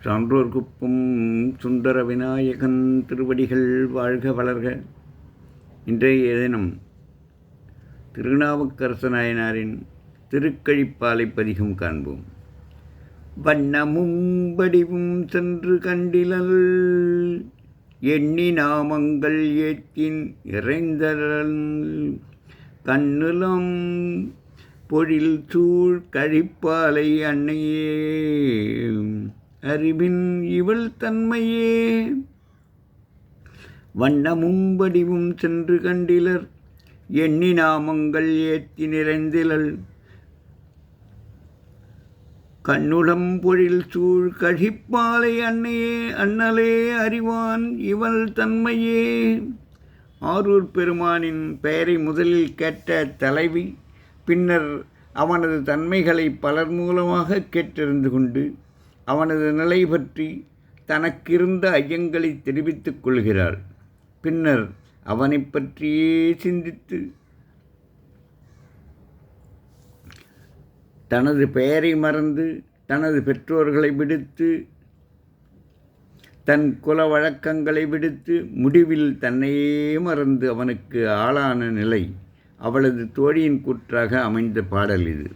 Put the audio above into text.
சான்றோர் குப்பும் சுந்தர விநாயகன் திருவடிகள் வாழ்க வளர்க. இன்றைய தினம் திருநாவுக்கரச நாயனாரின் திருக்கழிப்பாலை பதிகம் காண்போம். வண்ணமும் வடிவும் சென்று கண்டிலல் எண்ணி நாமங்கள் ஏற்றின் இறைந்தரல். கண்ணுலம் பொழில் சூழ் கழிப்பாலை அன்னையே. அறிவின் இவள் தன்மையே. வண்ணமும் வடிவும் சென்று கண்டிலர். எண்ணி நாமங்கள் ஏத்தி நிறைந்திலள். கண்ணுளம் பொழில் சூழ் கழிப்பாலை அன்னையே அண்ணலே அறிவான் இவள் தன்மையே. ஆரூர் பெருமானின் பெயரை முதலில் கேட்ட தலைவி பின்னர் அவனது தன்மைகளை பலர் மூலமாக கேட்டறிந்து கொண்டு அவனது நிலை பற்றி தனக்கிருந்த ஐயங்களை தெரிவித்துக் கொள்கிறாள். பின்னர் அவனைப் பற்றியே சிந்தித்து தனது பெயரை மறந்து தனது பெற்றோர்களை விடுத்து தன் குல வழக்கங்களை விடுத்து முடிவில் தன்னையே மறந்து அவனுக்கு ஆளான நிலை அவளது தோழியின் கூற்றாக அமைந்த பாடல் இது.